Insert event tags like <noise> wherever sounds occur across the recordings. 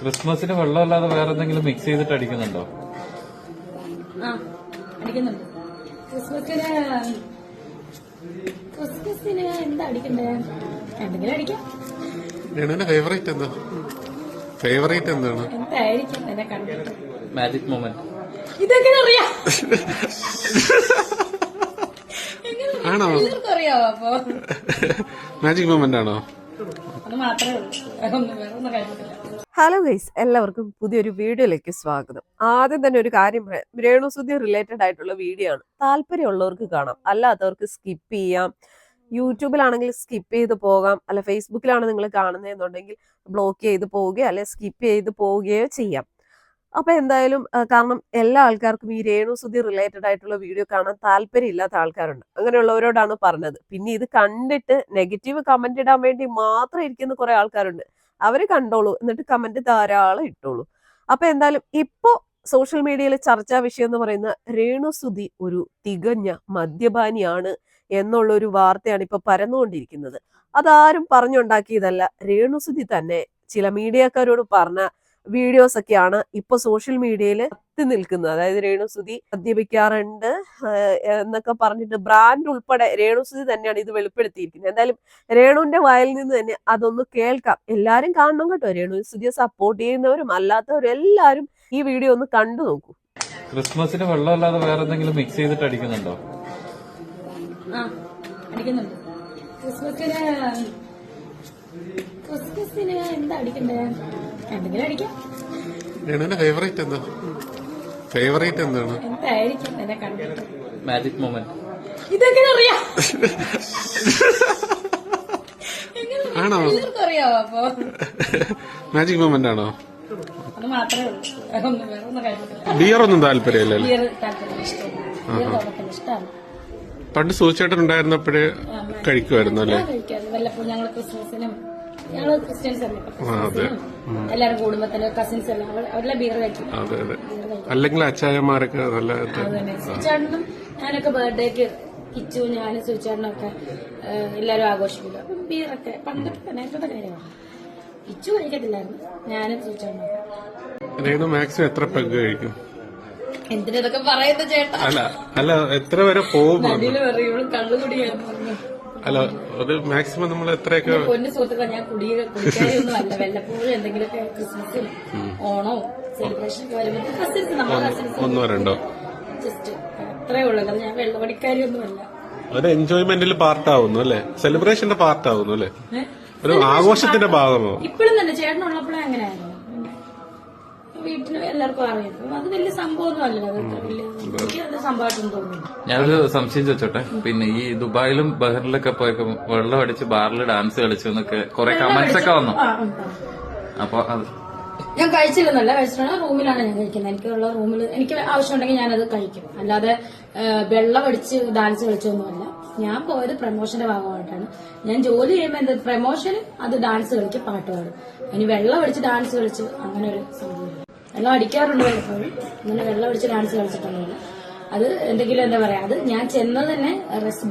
ക്രിസ്മസിന് വെള്ളമല്ലാതെ വേറെ എന്തെങ്കിലും മിക്സ് ചെയ്തിട്ട് അടിക്കുന്നുണ്ടോ? ആ അടിക്കുന്നുണ്ട്. ക്രിസ്മസിന് ക്രിസ്മസിന് എന്താ അടിക്കണ്ടേ? എന്തെങ്കിലും അടിക്കാം. രേണുവിന്റെ ഫേവറേറ്റ് എന്താ? ഫേവറേറ്റ് എന്താണ്? എന്തായിരിക്കും എന്നെ കണ്ടിട്ട്? മാജിക് മൊമെന്റ് ഇതെങ്ങനെ അറിയാം? <laughs> ആണോ? അറിയാവോ അപ്പൊ? മാജിക് മൊമെന്റ് ആണോ? അത് മാത്രമേ ഉള്ളൂ. വേറെ ഒന്നും വേറെ ഒന്നും കഴിഞ്ഞിട്ടില്ല ഹലോ ഗൈസ് എല്ലാവർക്കും പുതിയൊരു വീഡിയോയിലേക്ക് സ്വാഗതം. ആദ്യം തന്നെ ഒരു കാര്യം പറയാം. രേണുസുദ്ധി റിലേറ്റഡ് ആയിട്ടുള്ള വീഡിയോ ആണ്. താല്പര്യമുള്ളവർക്ക് കാണാം. അല്ലാത്തവർക്ക് സ്കിപ്പ് ചെയ്യാം. യൂട്യൂബിലാണെങ്കിൽ സ്കിപ്പ് ചെയ്ത് പോകാം. അല്ല ഫേസ്ബുക്കിലാണ് നിങ്ങൾ കാണുന്നതെന്നുണ്ടെങ്കിൽ ബ്ലോക്ക് ചെയ്ത് പോവുകയോ അല്ലെ സ്കിപ്പ് ചെയ്ത് പോവുകയോ ചെയ്യാം. അപ്പൊ എന്തായാലും കാരണം എല്ലാ ആൾക്കാർക്കും ഈ രേണുസുദ്ധി റിലേറ്റഡ് ആയിട്ടുള്ള വീഡിയോ കാണാൻ താല്പര്യമില്ലാത്ത ആൾക്കാരുണ്ട്. അങ്ങനെയുള്ളവരോടാണ് പറഞ്ഞത്. പിന്നെ ഇത് കണ്ടിട്ട് നെഗറ്റീവ് കമന്റ് ഇടാൻ വേണ്ടി മാത്രം ഇരിക്കുന്ന കുറെ ആൾക്കാരുണ്ട്. അവർ കണ്ടോളൂ. എന്നിട്ട് കമന്റ് ധാരാളം ഇട്ടോളൂ. അപ്പൊ എന്തായാലും ഇപ്പോ സോഷ്യൽ മീഡിയയിൽ ചർച്ചാ വിഷയം എന്ന് പറയുന്ന രേണുസുതി ഒരു തികഞ്ഞ മദ്യപാനിയാണ് എന്നുള്ള ഒരു വാർത്തയാണ് ഇപ്പൊ പരന്നുകൊണ്ടിരിക്കുന്നത്. അതാരും പറഞ്ഞുണ്ടാക്കിയതല്ല. രേണുസുതി തന്നെ ചില മീഡിയക്കാരോട് പറഞ്ഞ വീഡിയോസ് ഒക്കെയാണ് ഇപ്പൊ സോഷ്യൽ മീഡിയയിൽ എത്തി നിൽക്കുന്നത്. അതായത് രേണുസുതി മദ്യപിക്കാറുണ്ട് ആഹ് എന്നൊക്കെ പറഞ്ഞിട്ട് ബ്രാൻഡ് ഉൾപ്പെടെ രേണുസുതി തന്നെയാണ് ഇത് വെളിപ്പെടുത്തിയിരിക്കുന്നത്. എന്തായാലും രേണുവിന്റെ വായിൽ നിന്ന് തന്നെ അതൊന്ന് കേൾക്കാം. എല്ലാരും കാണണം കേട്ടോ. രേണു സുധിയെ സപ്പോർട്ട് ചെയ്യുന്നവരും അല്ലാത്തവരും എല്ലാരും ഈ വീഡിയോ ഒന്ന് കണ്ടു നോക്കൂ. ക്രിസ്മസിന് വെള്ളമല്ലാതെ വേറെ എന്തെങ്കിലും മിക്സ് ചെയ്തിട്ട് അടിക്കുന്നുണ്ട്. ക്രിസ്മസിന് ക്രിസ്മസിന് എന്താ അടിക്കണ്ടേ? എന്തെങ്കിലും അടിക്കാം. രേണുവിന്റെ ഫേവറേറ്റ് എന്താ? ഫേവറേറ്റ് എന്താണ്? എന്തായിരിക്കും എന്നെ കണ്ടിട്ട്? മാജിക് മൊമെന്റ് ഇതെങ്ങനെ അറിയാം? <laughs> ആണോ? എല്ലാവർക്കും അറിയാവോ അപ്പൊ? മാജിക് മൊമെന്റ് ആണോ? അത് മാത്രമേ ഉള്ളൂ. വേറെ ഒന്നും വേറെ ഒന്നും കഴിഞ്ഞിട്ടില്ല ബിയർ ഒന്നും താല്പര്യമില്ലല്ലേ? ബിയർ താല്പര്യം ഇഷ്ടമാണ് ബിയർ തുറക്കാൻ ഇഷ്ടമാണ്. പണ്ട് സൂചേട്ടൻ ഉണ്ടായിരുന്നപ്പോഴേ കഴിക്കുമായിരുന്നു അല്ലേ? ഞാൻ കഴിക്കാറ് വല്ലപ്പോഴും ഞങ്ങൾ ക്രിസ്മസിനും ഞങ്ങൾ ക്രിസ്ത്യൻസ് അല്ലേ? അപ്പൊ കൂടുമ്പോ എല്ലാവരും കുടുംബത്തിൽ കസിൻസ് എല്ലാം അവരെല്ലാം ബിയർ കഴിക്കും. അതെ അതെ. അല്ലെങ്കിൽ അച്ചായന്മാരൊക്കെ നല്ല തന്നെ സുചേട്ടനും ഞാനൊക്കെ ബർത്ത്ഡേക്ക് കിച്ചു ഞാനും സുചേട്ടനും എല്ലാരും എല്ലാവരും ആഘോഷിക്കില്ല അപ്പം ബിയറൊക്കെ പണ്ടൊക്കെ നേരത്തെ കാര്യമാണ് കിച്ചു കഴിക്കത്തില്ലായിരുന്നു. ഞാനും സുചേട്ടനും മാക്സിമം എത്ര പെഗ് കഴിക്കും? എന്തിനതൊക്കെ പറയുന്നത് ചേട്ടാ? അല്ല അല്ല എത്ര വരെ പോകും? നടിയിൽ അല്ല അത് മാക്സിമം നമ്മൾ എത്രയൊക്കെ പൊന്നു സുഹൃത്തുക്കളെ ഞാൻ കുടി കുടിക്കാരൊന്നും അല്ല വല്ലപ്പോഴും എന്തെങ്കിലുമൊക്കെ ക്രിസ്മസും ഓണവും സെലിബ്രേഷൻ വരുമ്പോൾ കസിൻസ് കസിൻസ് ഒന്നോ രണ്ടോ? ജസ്റ്റ് അത്രേ ഉള്ളൂ. അല്ലാതെ ഞാൻ ഒരു എൻജോയ്മെന്റിൽ പാർട്ടാവുന്നു അല്ലെ? സെലിബ്രേഷന്റെ പാർട്ടാവുന്നു അല്ലെ? ഒരു ആഘോഷത്തിന്റെ ഭാഗമാവും. ഇപ്പോഴും തന്നെ ചേട്ടനുള്ളപ്പോഴേ അങ്ങനെയായിരുന്നു. വീട്ടിൽ എല്ലാവർക്കും അറിയാം. അത് വലിയ സംഭവമൊന്നും അല്ലല്ലോ അത് വലിയ എനിക്ക് അത് സംഭവമായിട്ടൊന്നും തോന്നുന്നു ഞാനൊരു സംശയം ചോദിച്ചോട്ടെ? പിന്നെ ഈ ദുബായിലും ബഹറിലൊക്കെ പോയപ്പോ വെള്ളം അടിച്ച് ബാറിൽ ഡാൻസ് കളിച്ചു എന്നൊക്കെ കുറെ കമന്റ്സ് ഒക്കെ വന്നു. ആ. അപ്പൊ അത് ഞാൻ കഴിച്ചിരുന്നല്ല കഴിച്ചിട്ടുണ്ട് റൂമിലാണ് ഞാൻ കഴിക്കുന്നത്. എനിക്കുള്ള റൂമിൽ എനിക്ക് ആവശ്യമുണ്ടെങ്കിൽ ഞാനത് കഴിക്കും. അല്ലാതെ ആ, വെള്ളം അടിച്ച് ഡാൻസ് കളിച്ചൊന്നുമല്ല. ഞാൻ പോയത് പ്രമോഷന്റെ ഭാഗമായിട്ടാണ്. ഞാൻ ജോലി ചെയ്യുമ്പോൾ എന്ത് പ്രമോഷൻ അത് ഡാൻസ് കളിക്കും പാട്ട് പാടും ഇനി വെള്ളം അടിച്ച് ഡാൻസ് കളിച്ച് അങ്ങനെ ഒരു സംഭവമില്ല വെള്ളം അടിക്കാറുണ്ട് പലപ്പോഴും. അങ്ങനെ വെള്ളം അടിച്ച് ഡാൻസ് കളിച്ചിട്ടൊന്നുമില്ല. അത് എന്തെങ്കിലും എന്താ പറയാ അത് ഞാൻ ചെന്നത് തന്നെ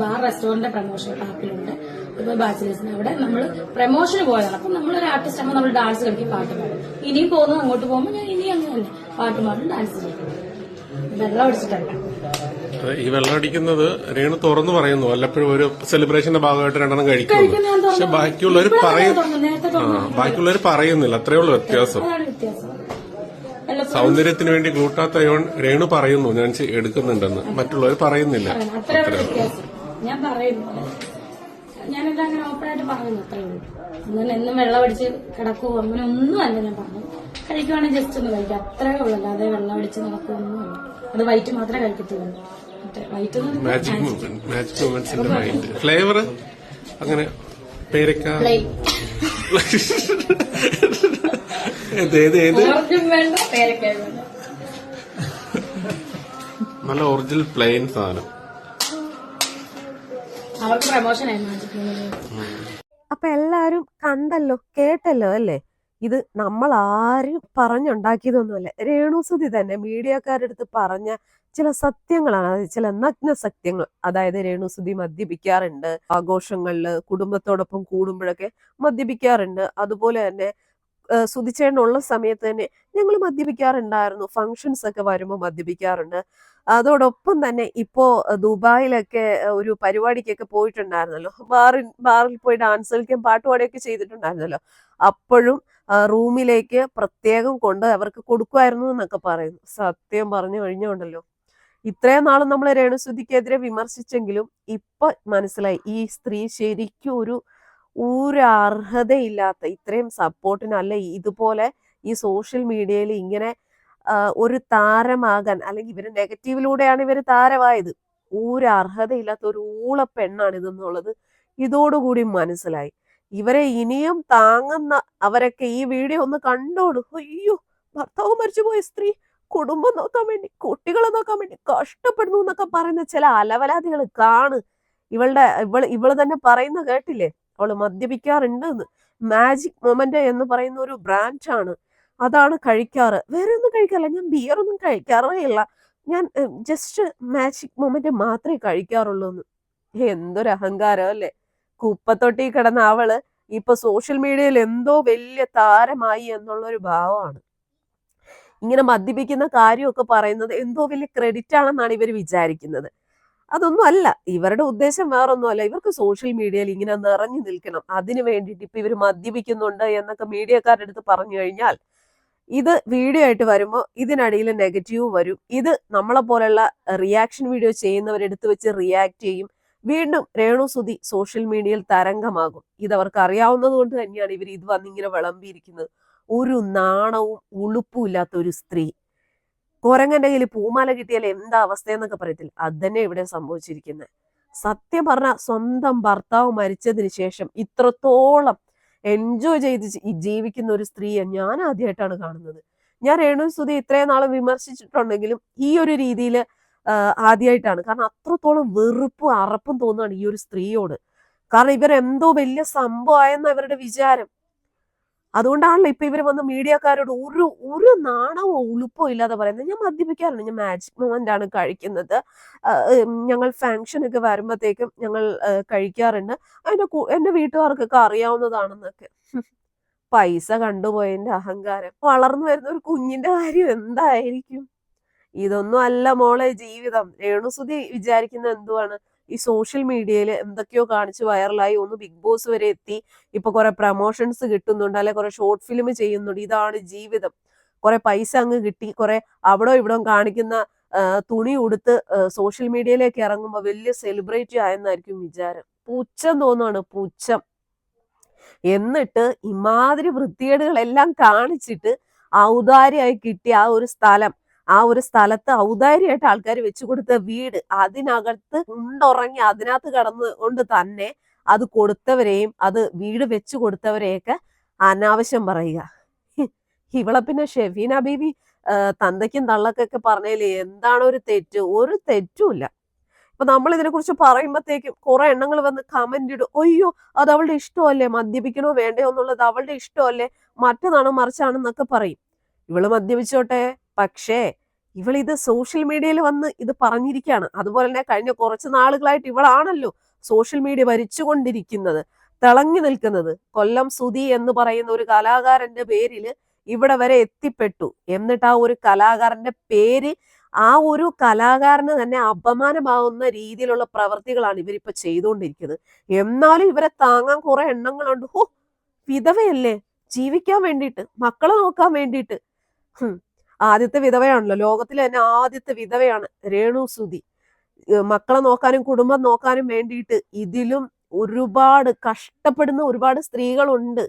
ബാർ റെസ്റ്റോറന്റ് പ്രമോഷൻ ആപ്പിലുണ്ട് ഇപ്പൊ ബാച്ചിലേഴ്സിന് അവിടെ നമ്മൾ പ്രമോഷന് പോയതാണ്. അപ്പൊ നമ്മളൊരു ആർട്ടിസ്റ്റ് ആകുമ്പോൾ നമ്മൾ ഡാൻസ് കളിക്കും പാട്ട് പാടും. ഇനിയും പോകുന്നു അങ്ങോട്ട് പോകുമ്പോൾ ഞാൻ ഇനി അങ്ങനെ തന്നെ പാട്ട് പാടും ഡാൻസ് ചെയ്യും വെള്ളം അടിച്ചിട്ടല്ല ഈ വെള്ളം അടിക്കുന്നത് രേണു തുറന്നു പറയുന്നു. വല്ലപ്പോഴും ഒരു സെലിബ്രേഷന്റെ ഭാഗമായിട്ട് രണ്ടെണ്ണം കഴിക്കുന്നു പക്ഷെ. ബാക്കിയുള്ളവർ ഇപ്പോഴാണ് പറയും. ഞാൻ തുറന്നത്. നേരത്തെ ആ തുറന്നു. ബാക്കിയുള്ളവർ പറയുന്നില്ല. അത്രേ ഉള്ളൂ വ്യത്യാസം. സൗന്ദര്യത്തിന് വേണ്ടി ഗ്ലൂട്ടാത്തയോൺ രേണു പറയുന്നു. ഞാൻ എടുക്കുന്നുണ്ടെന്ന്. മറ്റുള്ളവർ പറയുന്നില്ല. ഞാൻ പറയുന്നു. ഞാനെല്ലാം അങ്ങനെ ഓപ്പണായിട്ട് പറയുന്നു. അത്രേ ഉള്ളൂ. അങ്ങനെ എന്നും വെള്ളം അടിച്ച് കിടക്കുവോ അങ്ങനെ ഒന്നുമല്ല ഞാൻ പറഞ്ഞു കഴിക്കുവാണെങ്കിൽ ജസ്റ്റ് ഒന്ന് കഴിക്കാം. അത്രേ ഉള്ളൂ. അല്ലാതെ വെള്ളം അടിച്ച് നടക്കുവൊന്നുമല്ല അത് വൈറ്റ് മാത്രമേ കഴിക്കത്തുള്ളൂ. വൈറ്റ് ഒന്നും മാജിക് മൂവ്മെന്റ് മാജിക് മൂവ്മെന്റ്സിന്റെ മൈൻഡ് ഫ്ലേവർ അങ്ങനെ പേരക്ക. <laughs> ഏത് ഏത് ഏത്? നല്ല ഒറിജിനൽ പ്ലെയിൻ സാധനം. അവർക്ക് പ്രമോഷൻ അപ്പൊ എല്ലാരും കണ്ടല്ലോ കേട്ടല്ലോ അല്ലേ? ഇത് നമ്മൾ ആരും പറഞ്ഞുണ്ടാക്കിയതൊന്നുമല്ല രേണുസുതി തന്നെ മീഡിയക്കാരുടെ അടുത്ത് പറഞ്ഞ ചില സത്യങ്ങളാണ് അതായത് ചില നഗ്ന സത്യങ്ങൾ. അതായത് രേണുസുതി മദ്യപിക്കാറുണ്ട് ആഘോഷങ്ങളിൽ കുടുംബത്തോടൊപ്പം കൂടുമ്പോഴൊക്കെ മദ്യപിക്കാറുണ്ട്. അതുപോലെ തന്നെ സുതിച്ചേണ്ടുള്ള സമയത്ത് തന്നെ ഞങ്ങൾ മദ്യപിക്കാറുണ്ടായിരുന്നു. ഫങ്ഷൻസ് ഒക്കെ വരുമ്പോൾ മദ്യപിക്കാറുണ്ട്. അതോടൊപ്പം തന്നെ ഇപ്പോ ദുബായിലൊക്കെ ഒരു പരിപാടിക്കൊക്കെ പോയിട്ടുണ്ടായിരുന്നല്ലോ. ബാറിൽ ബാറിൽ പോയി ഡാൻസ് കളിക്കുകയും പാട്ട് പാടുകയൊക്കെ ചെയ്തിട്ടുണ്ടായിരുന്നല്ലോ. അപ്പോഴും റൂമിലേക്ക് പ്രത്യേകം കൊണ്ട് അവർക്ക് കൊടുക്കുമായിരുന്നു എന്നൊക്കെ പറയുന്നു. സത്യം പറഞ്ഞു കഴിഞ്ഞുണ്ടല്ലോ ഇത്രയും നാളും നമ്മൾ രേണുസുതിക്കെതിരെ വിമർശിച്ചെങ്കിലും ഇപ്പൊ മനസ്സിലായി. ഈ സ്ത്രീ ശരിക്കും ഒരു ഒരു അർഹതയില്ലാത്ത ഇത്രയും സപ്പോർട്ടിന് അല്ല ഇതുപോലെ ഈ സോഷ്യൽ മീഡിയയിൽ ഇങ്ങനെ ഒരു താരമാകാൻ അല്ലെങ്കിൽ ഇവർ നെഗറ്റീവിലൂടെയാണ് ഇവർ താരമായത്. ഒരു അർഹതയില്ലാത്ത ഒരു ഊള പെണ്ണാണ് ഇതെന്നുള്ളത് ഇതോടുകൂടി മനസ്സിലായി. ഇവരെ ഇനിയും താങ്ങുന്ന അവരൊക്കെ ഈ വീഡിയോ ഒന്ന് കണ്ടോളൂ. അയ്യോ ഭർത്താവ് മരിച്ചുപോയ സ്ത്രീ കുടുംബം നോക്കാൻ വേണ്ടി കുട്ടികളെ നോക്കാൻ വേണ്ടി കഷ്ടപ്പെടുന്നു എന്നൊക്കെ പറയുന്ന ചില അലവലാതികൾ കാണ്. ഇവളുടെ ഇവൾ ഇവൾ തന്നെ പറയുന്ന കേട്ടില്ലേ? അവൾ മദ്യപിക്കാറുണ്ട് മാജിക് മൊമെന്റ് എന്ന് പറയുന്ന ഒരു ബ്രാൻഡാണ് അതാണ് കഴിക്കാറ്. വേറെ ഒന്നും കഴിക്കാറില്ല. ഞാൻ ബിയർ ഒന്നും കഴിക്കാറേ ഇല്ല. ഞാൻ ജസ്റ്റ് മാജിക് മൊമെന്റ് മാത്രമേ കഴിക്കാറുള്ളൂ എന്ന്. എന്തൊരു അഹങ്കാരം അല്ലേ? കുപ്പത്തൊട്ടി കിടന്ന അവൾ ഇപ്പൊ സോഷ്യൽ മീഡിയയിൽ എന്തോ വലിയ താരമായി എന്നുള്ള ഒരു ഭാവമാണ്. ഇങ്ങനെ മദ്യപിക്കുന്ന കാര്യമൊക്കെ പറയുന്നത് എന്തോ വലിയ ക്രെഡിറ്റ് ആണെന്നാണ് ഇവർ വിചാരിക്കുന്നത്. അതൊന്നും അല്ല ഇവരുടെ ഉദ്ദേശം വേറൊന്നും അല്ല ഇവർക്ക് സോഷ്യൽ മീഡിയയിൽ ഇങ്ങനെ നിറഞ്ഞു നിൽക്കണം. അതിനു വേണ്ടിയിട്ട് ഇപ്പൊ ഇവർ മദ്യപിക്കുന്നുണ്ട് എന്നൊക്കെ മീഡിയക്കാരുടെ അടുത്ത് പറഞ്ഞു കഴിഞ്ഞാൽ ഇത് വീഡിയോ ആയിട്ട് വരുമ്പോൾ ഇതിനിടയിൽ നെഗറ്റീവ് വരും. ഇത് നമ്മളെ പോലെയുള്ള റിയാക്ഷൻ വീഡിയോ ചെയ്യുന്നവരെടുത്ത് വെച്ച് റിയാക്ട് ചെയ്യും. വീണ്ടും രേണു സുതി സോഷ്യൽ മീഡിയയിൽ തരംഗമാകും. ഇത് അവർക്ക് അറിയാവുന്നത് കൊണ്ട് തന്നെയാണ് ഇവർ ഇത് വന്നിങ്ങനെ വിളമ്പിയിരിക്കുന്നത്. ഒരു നാണവും ഉളുപ്പുമില്ലാത്ത ഒരു സ്ത്രീ. കുരങ്ങന്റെ കയ്യിൽ പൂമാല കിട്ടിയാൽ എന്താ അവസ്ഥയെന്നൊക്കെ പറയത്തില്ല. അത് തന്നെ ഇവിടെ സംഭവിച്ചിരിക്കുന്നത് സത്യം പറഞ്ഞ സ്വന്തം ഭർത്താവ് മരിച്ചതിന് ശേഷം ഇത്രത്തോളം എൻജോയ് ചെയ്ത് ജീവിക്കുന്ന ഒരു സ്ത്രീയെ ഞാൻ ആദ്യമായിട്ടാണ് കാണുന്നത്. ഞാൻ രേണു സുധി ഇത്രയും നാളും വിമർശിച്ചിട്ടുണ്ടെങ്കിലും ഈ ഒരു രീതിയിൽ ആദ്യമായിട്ടാണ് കാരണം അത്രത്തോളം വെറുപ്പും അറപ്പും തോന്നുകയാണ് ഈ ഒരു സ്ത്രീയോട്. കാരണം ഇവരെന്തോ വലിയ സംഭവമായെന്ന ഇവരുടെ വിചാരം. അതുകൊണ്ടാണല്ലോ ഇപ്പൊ ഇവർ വന്ന് മീഡിയക്കാരോട് ഒരു ഒരു നാണവും ഉളുപ്പോ ഇല്ലാതെ പറയുന്നത്. ഞാൻ മദ്യപിക്കാറുണ്ട് ഞാൻ മാജിക് മൊമെന്റ് ആണ് കഴിക്കുന്നത് ഞങ്ങൾ ഫംഗ്ഷൻ ഒക്കെ വരുമ്പോഴത്തേക്കും ഞങ്ങൾ കഴിക്കാറുണ്ട്. അതിന്റെ എന്റെ വീട്ടുകാർക്കൊക്കെ അറിയാവുന്നതാണെന്നൊക്കെ. പൈസ കണ്ടുപോയതിന്റെ അഹങ്കാരം. വളർന്നു വരുന്ന ഒരു കുഞ്ഞിന്റെ കാര്യം എന്തായിരിക്കും? ഇതൊന്നും അല്ല മോളെ ജീവിതം. രേണുസുതി വിചാരിക്കുന്ന എന്തുവാണ്? ഈ സോഷ്യൽ മീഡിയയിൽ എന്തൊക്കെയോ കാണിച്ച് വൈറലായി ഒന്ന് ബിഗ് ബോസ് വരെ എത്തി. ഇപ്പൊ കുറെ പ്രമോഷൻസ് കിട്ടുന്നുണ്ട്. അല്ലെ കുറെ ഷോർട്ട് ഫിലിം ചെയ്യുന്നുണ്ട്. ഇതാണ് ജീവിതം. കുറെ പൈസ അങ്ങ് കിട്ടി. കുറെ അവിടെ ഇവിടെ കാണിക്കുന്ന തുണി ഉടുത്ത് സോഷ്യൽ മീഡിയയിലേക്ക് ഇറങ്ങുമ്പോൾ വലിയ സെലിബ്രിറ്റി ആയെന്നായിരിക്കും വിചാരം. പുച്ഛം തോന്നാണ്. പുച്ഛം. എന്നിട്ട് ഇമാതിരി വൃത്തികേടുകളെല്ലാം കാണിച്ചിട്ട് ഔദാര്യമായി കിട്ടിയ ആ ഒരു സ്ഥലം. ആ ഒരു സ്ഥലത്ത് ഔദാര്യമായിട്ട് ആൾക്കാർ വെച്ചു കൊടുത്ത വീട് അതിനകത്ത് ഉണ്ടുറങ്ങി അതിനകത്ത് കടന്നുകൊണ്ട് തന്നെ അത് കൊടുത്തവരെയും അത് വീട് വെച്ചു കൊടുത്തവരെയൊക്കെ അനാവശ്യം പറയുക. ഇവളെ പിന്നെ ഷെഫീന ബീബി തന്തയ്ക്കും തള്ളക്കൊക്കെ പറഞ്ഞതിൽ എന്താണ് ഒരു തെറ്റ് ഒരു തെറ്റുമില്ല ഇപ്പൊ നമ്മൾ ഇതിനെ കുറിച്ച് പറയുമ്പോഴത്തേക്കും കുറെ എണ്ണങ്ങൾ വന്ന് കമന്റ് ഇടും. അയ്യോ അത് അവളുടെ ഇഷ്ടമല്ലേ? മദ്യപിക്കണോ വേണ്ടയോ എന്നുള്ളത് അവളുടെ ഇഷ്ടമല്ലേ? മറ്റേതാണോ മറിച്ചാണെന്നൊക്കെ പറയും. ഇവൾ മദ്യപിച്ചോട്ടെ? പക്ഷേ ഇവളിത് സോഷ്യൽ മീഡിയയിൽ വന്ന് ഇത് പറഞ്ഞിരിക്കുകയാണ് അതുപോലെ തന്നെ കഴിഞ്ഞ കുറച്ച് നാളുകളായിട്ട് ഇവളാണല്ലോ സോഷ്യൽ മീഡിയ ഭരിച്ചുകൊണ്ടിരിക്കുന്നത് തിളങ്ങി നിൽക്കുന്നത്. കൊല്ലം സുധി എന്ന് പറയുന്ന ഒരു കലാകാരന്റെ പേരിൽ ഇവിടെ വരെ എത്തിപ്പെട്ടു. എന്നിട്ട് ആ ഒരു കലാകാരന്റെ പേര് ആ ഒരു കലാകാരന് തന്നെ അപമാനമാവുന്ന രീതിയിലുള്ള പ്രവർത്തികളാണ് ഇവരിപ്പോ ചെയ്തുകൊണ്ടിരിക്കുന്നത്. എന്നാലും ഇവരെ താങ്ങാൻ കുറെ എണ്ണങ്ങളുണ്ട്. ഹോ വിധവയല്ലേ? ജീവിക്കാൻ വേണ്ടിയിട്ട് മക്കളെ നോക്കാൻ വേണ്ടിയിട്ട്. ആദ്യത്തെ വിധവയാണല്ലോ. ലോകത്തിലെ തന്നെ ആദ്യത്തെ വിധവയാണ് രേണു സുധി. മക്കളെ നോക്കാനും കുടുംബം നോക്കാനും വേണ്ടിയിട്ട് ഇതിലും ഒരുപാട് കഷ്ടപ്പെടുന്ന ഒരുപാട് സ്ത്രീകളുണ്ട്.